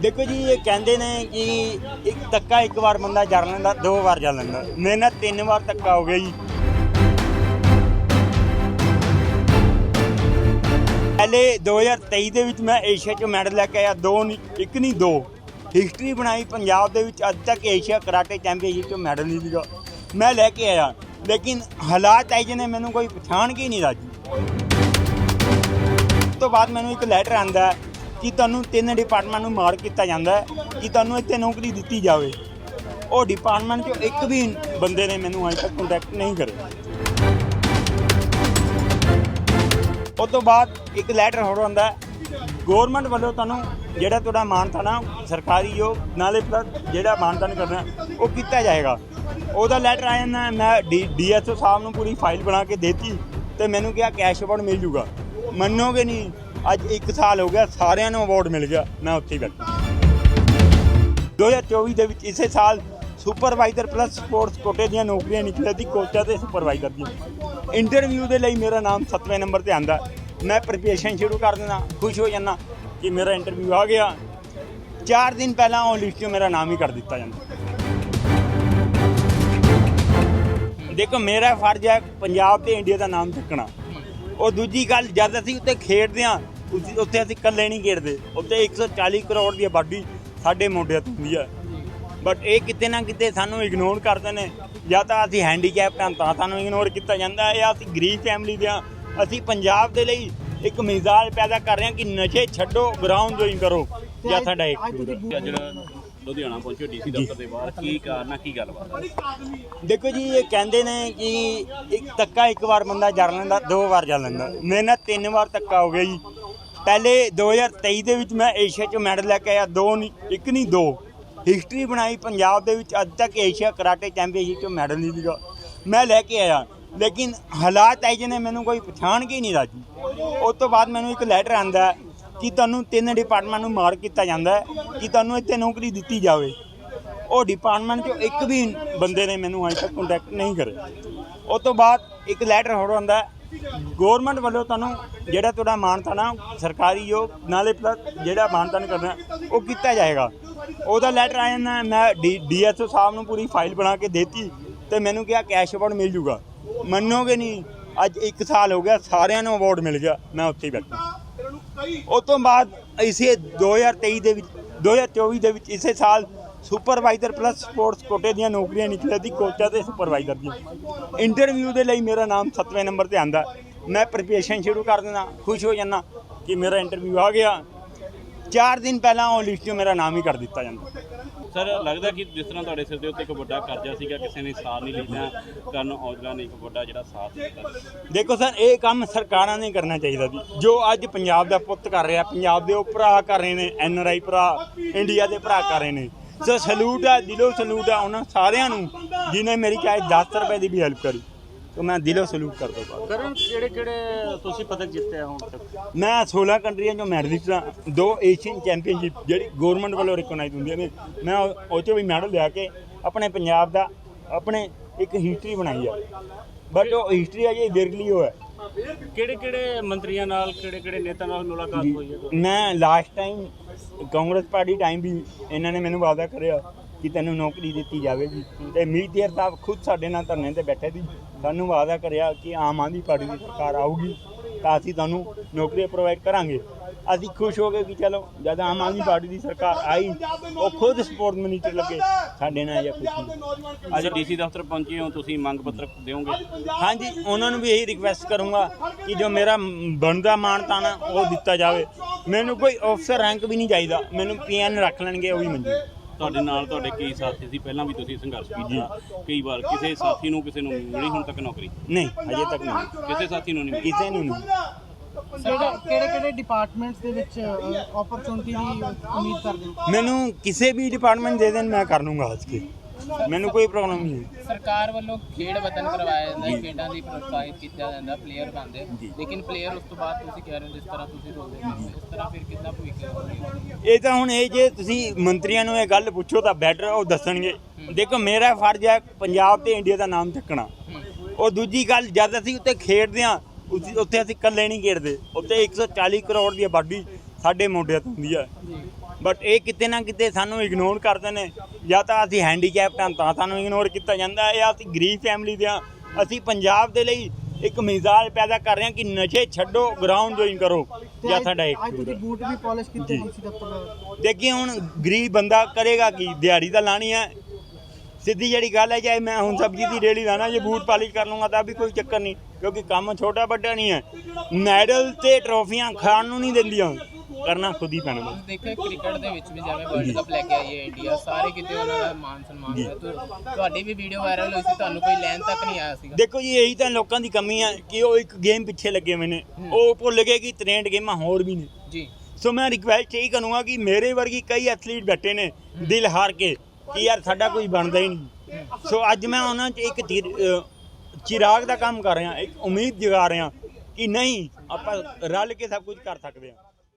ਦੇਖੋ ਜੀ, ਇਹ ਕਹਿੰਦੇ ਨੇ ਕਿ ਇੱਕ ਧੱਕਾ ਇੱਕ ਵਾਰ ਬੰਦਾ ਜਰ ਲੈਂਦਾ, ਦੋ ਵਾਰ ਜਰ ਲੈਂਦਾ। ਮੇਰੇ ਨਾਲ ਤਿੰਨ ਵਾਰ ਧੱਕਾ ਹੋ ਗਿਆ ਜੀ। ਪਹਿਲੇ 2023 ਦੇ ਵਿੱਚ ਮੈਂ ਏਸ਼ੀਆ 'ਚ ਮੈਡਲ ਲੈ ਕੇ ਆਇਆ, ਦੋ ਨਹੀਂ, ਇੱਕ ਨਹੀਂ, ਦੋ। ਹਿਸਟਰੀ ਬਣਾਈ ਪੰਜਾਬ ਦੇ ਵਿੱਚ ਅੱਜ ਤੱਕ ਏਸ਼ੀਆ ਕਰਾਟੇ ਚੈਂਪੀਅਨਸ਼ਿਪ 'ਚ ਮੈਡਲ ਨਹੀਂ ਸੀਗਾ। ਮੈਂ ਲੈ ਕੇ ਆਇਆ, ਲੇਕਿਨ ਹਾਲਾਤ ਐਜੇ ਨੇ, ਮੈਨੂੰ ਕੋਈ ਪਛਾਣ ਕੇ ਹੀ ਨਹੀਂ ਰਾਜੀ। ਉਸ ਤੋਂ ਬਾਅਦ ਮੈਨੂੰ ਇੱਕ ਲੈਟਰ ਆਂਦਾ ਕਿ ਤੁਹਾਨੂੰ ਤਿੰਨ ਡਿਪਾਰਟਮੈਂਟ ਨੂੰ ਮਾਰ ਕੀਤਾ ਜਾਂਦਾ ਹੈ, ਕਿ ਤੁਹਾਨੂੰ ਇੱਥੇ ਨੌਕਰੀ ਦਿੱਤੀ ਜਾਵੇ। ਉਹ ਡਿਪਾਰਟਮੈਂਟ 'ਚੋਂ ਇੱਕ ਵੀ ਬੰਦੇ ਨੇ ਮੈਨੂੰ ਅਜੇ ਤੱਕ ਕੰਟੈਕਟ ਨਹੀਂ ਕਰਿਆ ਉਸ ਤੋਂ ਬਾਅਦ ਇੱਕ ਲੈਟਰ ਹੋਰ ਆਉਂਦਾ ਗਵਰਨਮੈਂਟ ਵੱਲੋਂ ਤੁਹਾਨੂੰ ਜਿਹੜਾ ਤੁਹਾਡਾ ਮਾਨਤਾ ਨਾ, ਸਰਕਾਰੀ ਜੋ, ਨਾਲੇ ਪਲੱਸ ਜਿਹੜਾ ਮਾਨਤਾਨ ਕਰਨਾ, ਉਹ ਕੀਤਾ ਜਾਏਗਾ। ਉਹਦਾ ਲੈਟਰ ਆਇਆ ਨਾ ਮੈਂ ਡੀਐਸਓ ਸਾਹਿਬ ਨੂੰ ਪੂਰੀ ਫਾਈਲ ਬਣਾ ਕੇ ਦੇਤੀ ਤੇ ਮੈਨੂੰ ਕਿਹਾ ਕੈਸ਼ ਅਵਾਰਡ ਮਿਲ ਜੂਗਾ। ਮੰਨੋਗੇ ਨਹੀਂ? ਅੱਜ 1 ਸਾਲ ਹੋ ਗਿਆ, ਸਾਰਿਆਂ ਨੂੰ ਅਵਾਰਡ ਮਿਲ ਗਿਆ, ਮੈਂ ਉੱਥੇ ਹੀ ਬੈਠਾ। 2024 ਦੇ ਵਿੱਚ ਇਸੇ ਸਾਲ ਸੁਪਰਵਾਈਜ਼ਰ ਪਲੱਸ ਸਪੋਰਟਸ ਕੋਟੇ ਦੀਆਂ ਨੌਕਰੀਆਂ ਨਿਕਲੀਆਂ ਸੀ ਕੋਚਾਂ ਤੇ ਸੁਪਰਵਾਈਜ਼ਰ ਦੀ ਇੰਟਰਵਿਊ ਦੇ ਲਈ ਮੇਰਾ ਨਾਮ 7ਵੇਂ ਨੰਬਰ ਤੇ ਆਂਦਾ ਮੈਂ ਪ੍ਰੀਪਰੇਸ਼ਨ ਸ਼ੁਰੂ ਕਰ ਦਿੰਦਾ, ਖੁਸ਼ ਹੋ ਜਾਂਦਾ ਕਿ ਮੇਰਾ ਇੰਟਰਵਿਊ ਆ ਗਿਆ। 4 ਦਿਨ ਪਹਿਲਾਂ ਉਹ ਲਿਸਟ 'ਚ ਮੇਰਾ ਨਾਮ ਹੀ ਕਰ ਦਿੱਤਾ ਜਾਂਦਾ। ਦੇਖੋ, ਮੇਰਾ ਫਰਜ਼ ਹੈ ਪੰਜਾਬ ਤੇ ਇੰਡੀਆ ਦਾ ਨਾਮ ਚੱਕਣਾ। ਉਹ ਦੂਜੀ ਗੱਲ ਜਦ ਅਸੀਂ ਉੱਤੇ ਖੇਡਦੇ ਹਾਂ ਉੱਥੇ- ਅਸੀਂ ਇਕੱਲੇ ਨਹੀਂ ਖੇਡਦੇ। ਉੱਤੇ 140 ਕਰੋੜ ਦੀ ਆਬਾਦੀ ਸਾਡੇ ਮੋਢਿਆਂ ਤੇ ਹੁੰਦੀ ਹੈ ਬਟ ਇਹ ਕਿਤੇ ਨਾ ਕਿਤੇ ਸਾਨੂੰ ਇਗਨੋਰ ਕਰਦੇ ਨੇ। ਜਾਂ ਤਾਂ ਅਸੀਂ ਹੈਂਡੀਕੈਪਟ ਹਾਂ ਤਾਂ ਸਾਨੂੰ ਇਗਨੋਰ ਕੀਤਾ ਜਾਂਦਾ ਹੈ। ਜਾਂ ਅਸੀਂ ਗਰੀਬ ਫੈਮਿਲੀ ਦੇ ਹਾਂ। ਅਸੀਂ ਪੰਜਾਬ ਦੇ ਲਈ ਇੱਕ ਮਿਜ਼ਾਜ ਪੈਦਾ ਕਰ ਰਹੇ ਹਾਂ ਕਿ ਨਸ਼ੇ ਛੱਡੋ ਗਰਾਊਂਡ ਜੋਇਨ ਕਰੋ। ਜਾਂ ਸਾਡਾ ਇੱਕ ਲੁਧਿਆਣਾ ਪਹੁੰਚੇ ਡੀਸੀ ਦਫ਼ਤਰ ਦੇ ਬਾਹਰ ਕੀ ਕਾਰਨ ਆ ਕੀ ਗੱਲਬਾਤ ਆ? ਦੇਖੋ ਜੀ ਇਹ ਕਹਿੰਦੇ ਨੇ ਕਿ ਇੱਕ ਧੱਕਾ ਇੱਕ ਵਾਰ ਬੰਦਾ ਜਰ ਲੈਂਦਾ ਦੋ ਵਾਰ ਜਰ ਲੈਂਦਾ। ਮੇਰੇ ਨਾਲ ਤਿੰਨ ਵਾਰ ਧੱਕਾ ਹੋ ਗਿਆ ਜੀ। ਪਹਿਲੇ 2023 ਦੇ ਵਿੱਚ ਮੈਂ ਏਸ਼ੀਆ 'ਚ ਮੈਡਲ ਲੈ ਕੇ ਆਇਆ ਦੋ ਨਹੀਂ ਇੱਕ ਨਹੀਂ ਦੋ। ਹਿਸਟਰੀ ਬਣਾਈ ਪੰਜਾਬ ਦੇ ਵਿੱਚ ਅੱਜ ਤੱਕ ਏਸ਼ੀਆ ਕਰਾਟੇ ਚੈਂਪੀਅਨਸ਼ਿਪ 'ਚ ਮੈਡਲ ਨਹੀਂ ਸੀਗਾ। ਮੈਂ ਲੈ ਕੇ ਆਇਆ ਲੇਕਿਨ ਹਾਲਾਤ ਐਜੇ ਨੇ ਮੈਨੂੰ ਕੋਈ ਪਛਾਣ ਕੇ ਹੀ ਨਹੀਂ ਰਾਜੀ। ਉਸ ਤੋਂ ਬਾਅਦ ਮੈਨੂੰ ਇੱਕ ਲੈਟਰ ਆਂਦਾ ਕਿ ਤੁਹਾਨੂੰ ਤਿੰਨ ਡਿਪਾਰਟਮੈਂਟ ਨੂੰ ਮਾਰ ਕੀਤਾ ਜਾਂਦਾ ਹੈ, ਕਿ ਤੁਹਾਨੂੰ ਇੱਥੇ ਨੌਕਰੀ ਦਿੱਤੀ ਜਾਵੇ। ਉਹ ਡਿਪਾਰਟਮੈਂਟ 'ਚੋਂ ਇੱਕ ਵੀ ਬੰਦੇ ਨੇ ਮੈਨੂੰ ਅਜੇ ਤੱਕ ਕੰਟੈਕਟ ਨਹੀਂ ਕਰਿਆ ਉਸ ਤੋਂ ਬਾਅਦ ਇੱਕ ਲੈਟਰ ਹੋਰ ਆਉਂਦਾ ਗਵਰਨਮੈਂਟ ਵੱਲੋਂ ਤੁਹਾਨੂੰ ਜਿਹੜਾ ਤੁਹਾਡਾ ਮਾਨਤਾ ਨਾ, ਸਰਕਾਰੀ ਜੋ, ਨਾਲੇ ਪਲੱਸ ਜਿਹੜਾ ਮਾਨਤਾਨ ਕਰਨਾ, ਉਹ ਕੀਤਾ ਜਾਏਗਾ। ਉਹਦਾ ਲੈਟਰ ਆਇਆ ਨਾ ਮੈਂ ਡੀਐਸਓ ਸਾਹਿਬ ਨੂੰ ਪੂਰੀ ਫਾਈਲ ਬਣਾ ਕੇ ਦੇਤੀ ਤੇ ਮੈਨੂੰ ਕਿਹਾ ਕੈਸ਼ ਅਵਾਰਡ ਮਿਲ ਜੂਗਾ। ਮੰਨੋਗੇ ਨਹੀਂ, ਅੱਜ 1 ਸਾਲ ਹੋ ਗਿਆ, ਸਾਰਿਆਂ ਨੂੰ ਅਵਾਰਡ ਮਿਲ ਗਿਆ, ਮੈਂ ਉੱਥੇ ਹੀ ਬੈਠਾ। ਉਸ ਤੋਂ ਬਾਅਦ ਇਸੇ 2023 ਦੇ ਵਿੱਚ 2024 ਦੇ ਵਿੱਚ ਇਸੇ ਸਾਲ ਸੁਪਰਵਾਈਜ਼ਰ ਪਲੱਸ ਸਪੋਰਟਸ ਕੋਟੇ ਦੀਆਂ ਨੌਕਰੀਆਂ ਨਿਕਲੀਆਂ ਸੀ ਕੋਚਾਂ ਤੇ ਸੁਪਰਵਾਈਜ਼ਰ ਦੀਆਂ। ਇੰਟਰਵਿਊ ਦੇ ਲਈ ਮੇਰਾ ਨਾਮ 7ਵੇਂ ਨੰਬਰ ਤੇ ਆਂਦਾ ਮੈਂ ਪ੍ਰੀਪਰੇਸ਼ਨ ਸ਼ੁਰੂ ਕਰ ਦਿੰਦਾ, ਖੁਸ਼ ਹੋ ਜਾਂਦਾ ਕਿ ਮੇਰਾ ਇੰਟਰਵਿਊ ਆ ਗਿਆ। 4 ਦਿਨ ਪਹਿਲਾਂ ਉਹ ਲਿਸਟ 'ਚ ਮੇਰਾ ਨਾਮ ਹੀ ਕਰ ਦਿੱਤਾ ਜਾਂਦਾ। ਸਰ, ਲੱਗਦਾ ਕਿ ਜਿਸ ਤਰ੍ਹਾਂ ਤੁਹਾਡੇ ਸਿਰ ਦੇ ਉੱਤੇ ਇੱਕ ਵੱਡਾ ਕਰਜ਼ਾ ਸੀਗਾ, ਕਿਸੇ ਨੇ ਸਾਥ ਨਹੀਂ ਲੈਣਾ ਕਰਨ ਔਜਲਾ ਨੇ ਇੱਕ ਵੱਡਾ ਜਿਹੜਾ ਸਾਥ ਦਿੱਤਾ। ਦੇਖੋ ਸਰ, ਇਹ ਕੰਮ ਸਰਕਾਰਾਂ ਨੇ ਕਰਨਾ ਚਾਹੀਦਾ ਜੀ। ਜੋ ਅੱਜ ਪੰਜਾਬ ਦਾ ਪੁੱਤ ਕਰ ਰਿਹਾ, ਪੰਜਾਬ ਦੇ ਉਹ ਭਰਾ ਕਰ ਰਹੇ ਨੇ, ਐਨ ਆਰ ਆਈ ਭਰਾ, ਇੰਡੀਆ ਦੇ ਭਰਾ ਕਰ ਰਹੇ ਨੇ। ਸੋ ਸਲੂਟ ਹੈ ਦਿਲੋਂ ਸਲੂਟ ਆ ਉਹਨਾਂ ਸਾਰਿਆਂ ਨੂੰ ਜਿਨੇ ਮੇਰੀ ਚਾਹੇ 10 ਰੁਪਏ ਦੀ ਵੀ ਹੈਲਪ ਕਰੀ। ਤਾਂ ਮੈਂ ਦਿਲੋਂ ਸਲੂਟ ਕਰਦਾ ਬਾਤ ਕਰਨ ਕਿਹੜੇ ਕਿਹੜੇ ਤੁਸੀਂ ਪਦਕ ਜਿੱਤੇ ਹੁਣ ਤੱਕ? ਮੈਂ 16 ਕੰਟਰੀਆਂ ਚੋਂ ਮੈਡਲਿਸਟ ਹਾਂ ਦੋ ਏਸ਼ੀਅਨ ਚੈਂਪੀਅਨਸ਼ਿਪ ਜਿਹੜੀ ਗਵਰਨਮੈਂਟ ਵੱਲੋਂ ਰਿਕਗਨਾਈਜ਼ ਹੁੰਦੀਆਂ ਨੇ। ਮੈਂ ਉਹ ਉਹ 'ਚੋਂ ਵੀ ਮੈਡਲ ਲਿਆ ਕੇ ਆਪਣੇ ਪੰਜਾਬ ਦਾ ਆਪਣੇ ਇੱਕ ਹਿਸਟਰੀ ਬਣਾਈ ਹੈ ਬਟ ਉਹ ਹਿਸਟਰੀ ਅਜੇ ਵਿਰਲੀ ਹੋ ਹੈ। ਕਿਹੜੇ ਕਿਹੜੇ ਮੰਤਰੀਆਂ ਨਾਲ ਕਿਹੜੇ ਕਿਹੜੇ ਨੇਤਾ ਨਾਲ ਮੁਲਾਕਾਤ ਹੋਈ ਹੈ ਮੈਂ last time Congress party time ਵੀ ਇਹਨਾਂ ਨੇ ਮੈਨੂੰ ਵਾਅਦਾ ਕਰਿਆ। ਕਿ ਤੈਨੂੰ ਨੌਕਰੀ ਦਿੱਤੀ ਜਾਵੇਗੀ ਤੇ ਮੀਤੀਅਰ ਸਾਹਿਬ ਖੁਦ ਸਾਡੇ ਨਾਲ ਧਰਨੇ ਤੇ ਬੈਠੇ ਸੀ। ਸਾਨੂੰ ਵਾਅਦਾ ਕਰਿਆ ਕਿ ਆਮ ਆਦਮੀ ਪਾਰਟੀ ਦੀ ਸਰਕਾਰ ਆਊਗੀ ਤਾਂ ਅਸੀਂ ਤੁਹਾਨੂੰ ਨੌਕਰੀਆਂ ਪ੍ਰੋਵਾਈਡ ਕਰਾਂਗੇ। ਅਸੀਂ ਖੁਸ਼ ਹੋ ਗਏ ਕਿ ਚਲੋ ਜਦ ਆਮ ਆਦਮੀ ਪਾਰਟੀ ਦੀ ਸਰਕਾਰ ਆਈ ਉਹ ਖੁਦ ਸਪੋਰਟ ਮਿਨਿਸਟਰ ਲੱਗੇ। ਸਾਡੇ ਨਾਲ ਇਹ ਖੁਸ਼। ਅੱਜ ਡੀਸੀ ਦਫ਼ਤਰ ਪਹੁੰਚੇ ਹੋ ਤੁਸੀਂ ਮੰਗ ਪੱਤਰ ਦਿਓਗੇ? ਹਾਂਜੀ ਉਹਨਾਂ ਨੂੰ ਵੀ ਇਹੀ ਰਿਕਵੈਸਟ ਕਰੂੰਗਾ ਕਿ ਜੋ ਮੇਰਾ ਬਣਦਾ ਮਾਨਤਾ ਨਾ ਉਹ ਦਿੱਤਾ ਜਾਵੇ। ਮੈਨੂੰ ਕੋਈ ਅਫਸਰ ਰੈਂਕ ਵੀ ਨਹੀਂ ਚਾਹੀਦਾ। ਮੈਨੂੰ ਪੀਐਨ ਰੱਖ ਲੈਣਗੇ ਉਹ ਵੀ ਮਨਜ਼ੂਰ ਤੁਹਾਡੇ ਨਾਲ ਤੁਹਾਡੇ ਕਈ ਸਾਥੀ ਸੀ ਪਹਿਲਾਂ ਵੀ ਤੁਸੀਂ ਸੰਘਰਸ਼ ਕੀਤਾ। ਕਈ ਵਾਰ ਕਿਸੇ ਸਾਥੀ ਨੂੰ ਕਿਸੇ ਨੂੰ ਮਿਲੀ ਹੁਣ ਤੱਕ ਨੌਕਰੀ? ਨਹੀਂ ਅਜੇ ਤੱਕ ਨਹੀਂ। ਕਿਸੇ ਸਾਥੀ ਨੂੰ ਨਹੀਂ ਮਿਲੀ? ਕਿਸੇ ਨੂੰ ਨਹੀਂ। ਕਿਹੜੇ ਕਿਹੜੇ ਡਿਪਾਰਟਮੈਂਟਸ ਦੇ ਵਿੱਚ ਓਪਰਚੁਨਿਟੀ ਦੀ ਉਮੀਦ ਕਰਦੇ ਹੋ? ਮੈਨੂੰ ਕਿਸੇ ਵੀ ਡਿਪਾਰਟਮੈਂਟ ਦੇ ਦੇਣ ਮੈਂ ਕਰ ਲੂੰਗਾ ਹੱਸ ਕੇ। ਮੈਨੂੰ ਕੋਈ ਪ੍ਰੋਬਲਮ ਨਹੀਂ ਹੈ। ਸਰਕਾਰ ਵੱਲੋਂ ਖੇਡ ਵਤਨ ਕਰਵਾਇਆ ਜਾਂਦਾ ਹੈ ਖੇਡਾਂ ਦੀ ਪ੍ਰੋਤਸਾਹਿਤ ਕੀਤਾ ਜਾਂਦਾ ਪਲੇਅਰ ਬਣਦੇ। ਲੇਕਿਨ ਪਲੇਅਰ ਉਸ ਤੋਂ ਬਾਅਦ ਤੁਸੀਂ ਕਹਿ ਰਹੇ ਹੋ ਜਿਸ ਤਰ੍ਹਾਂ ਤੁਸੀਂ ਰੋਲਦੇ ਹੋ ਇਸ ਤਰ੍ਹਾਂ ਫਿਰ ਕਿੰਨਾ ਹੋਵੇਗਾ ਇਹ ਤਾਂ ਹੁਣ ਇਹ ਜੇ ਤੁਸੀਂ ਮੰਤਰੀਆਂ ਨੂੰ ਇਹ ਗੱਲ ਪੁੱਛੋ ਤਾਂ ਬੈਟਰ ਉਹ ਦੱਸਣਗੇ। ਦੇਖੋ ਮੇਰਾ ਫਰਜ਼ ਹੈ ਪੰਜਾਬ ਤੇ ਇੰਡੀਆ ਦਾ ਨਾਮ ਚੱਕਣਾ। ਉਹ ਦੂਜੀ ਗੱਲ ਜਦ ਅਸੀਂ ਉੱਤੇ ਖੇਡਦੇ ਹਾਂ ਉੱਥੇ ਉੱਥੇ ਅਸੀਂ ਇਕੱਲੇ ਨਹੀਂ ਖੇਡਦੇ। ਉੱਤੇ 140 ਕਰੋੜ ਦੀ ਆਬਾਦੀ ਸਾਡੇ ਮੋਢਿਆਂ ਤੇ ਹੁੰਦੀ ਹੈ। ਬਟ ਇਹ ਕਿਤੇ ਨਾ ਕਿਤੇ ਸਾਨੂੰ ਇਗਨੋਰ ਕਰਦੇ ਨੇ। ਜਾਂ ਤਾਂ ਅਸੀਂ ਹੈਂਡੀਕੈਪਟ ਹਾਂ ਤਾਂ ਸਾਨੂੰ ਇਗਨੋਰ ਕੀਤਾ ਜਾਂਦਾ ਹੈ। ਜਾਂ ਅਸੀਂ ਗਰੀਬ ਫੈਮਿਲੀ ਦੇ ਹਾਂ। ਅਸੀਂ ਪੰਜਾਬ ਦੇ ਲਈ ਇੱਕ ਮਿਜ਼ਾਜ ਪੈਦਾ ਕਰ ਰਹੇ ਹਾਂ ਕਿ ਨਸ਼ੇ ਛੱਡੋ ਗਰਾਊਂਡ ਜੁਆਇਨ ਕਰੋ। ਜਾਂ ਸਾਡਾ ਇੱਕ ਅੱਜ ਤੁਸੀਂ ਬੂਟ ਵੀ ਪਾਲਿਸ਼ ਕੀਤੇ ਡੀਸੀ ਦਫ਼ਤਰ ਦਾ। ਦੇਖੀ ਹੁਣ ਗਰੀਬ ਬੰਦਾ ਕਰੇਗਾ ਕੀ? ਦਿਹਾੜੀ ਤਾਂ ਲਾਣੀ ਹੈ। ਸਿੱਧੀ ਜਿਹੜੀ ਗੱਲ ਹੈ ਚਾਹੇ ਮੈਂ ਹੁਣ ਸਬਜ਼ੀ ਦੀ ਰੇੜੀ ਲਾਣਾ ਜੇ ਬੂਟ ਪਾਲਿਸ਼ ਕਰ ਲੂੰਗਾ ਤਾਂ ਵੀ ਕੋਈ ਚੱਕਰ ਨਹੀਂ। ਕਿਉਂਕਿ ਕੰਮ ਛੋਟਾ ਵੱਡਾ ਨਹੀਂ ਹੈ। ਮੈਡਲ ਤੇ ਟਰੋਫੀਆਂ ਖਾਣ ਨੂੰ ਨਹੀਂ ਦਿੰਦੀਆਂ। ਕਰਨਾ ਖੁਦ ਹੀ ਪੈਣਾ ਬਸ। ਦੇਖਿਆ ਕ੍ਰਿਕਟ ਦੇ ਵਿੱਚ ਵੀ ਜਿਵੇਂ ਵਰਲਡ ਕੱਪ ਲੈ ਕੇ ਆਈ ਹੈ ਇੰਡੀਆ ਸਾਰੇ ਕਿਤੇ ਉਹਨਾਂ ਦਾ ਮਾਨ ਸਨਮਾਨ ਹੈ ਤੁਹਾ- ਤੁਹਾਡੀ ਵੀ ਵੀਡੀਓ ਵਾਇਰਲ ਹੋਈ ਸੀ ਤੁਹਾਨੂੰ ਕੋਈ ਲੈਣ ਤੱਕ ਨਹੀਂ ਆਇਆ ਸੀਗਾ? ਦੇਖੋ ਜੀ ਇਹੀ ਤਾਂ ਲੋਕਾਂ ਦੀ ਕਮੀ ਹੈ ਕਿ ਉਹ ਇੱਕ ਗੇਮ ਪਿੱਛੇ ਲੱਗੇ ਹੋਏ ਨੇ। ਉਹ ਭੁੱਲ ਗਏ ਕਿ 63 ਗੇਮਾਂ ਹੋਰ ਵੀ ਨੇ। ਜੀ। ਸੋ ਮੈਂ ਰਿਕਵੈਸਟ ਇਹੀ ਕਰੂੰਗਾ ਕਿ ਮੇਰੇ ਵਰਗੀ ਕਈ ਐਥਲੀਟ ਬੈਠੇ ਨੇ ਦਿਲ ਹਾਰ ਕੇ ਕਿ ਯਾਰ ਸਾਡਾ ਕੋਈ ਬਣਦਾ ਹੀ ਨਹੀਂ। ਸੋ ਅੱਜ ਮੈਂ ਉਹਨਾਂ 'ਚ ਇੱਕ ਚਿਰਾਗ ਦਾ ਕੰਮ ਕਰ ਰਿਹਾ ਇੱਕ ਉਮੀਦ ਜਗਾ ਰਿਹਾ ਕਿ ਨਹੀਂ ਆਪਾਂ ਰਲ ਕੇ ਸਭ ਕੁਝ ਕਰ ਸਕਦੇ ਹਾਂ।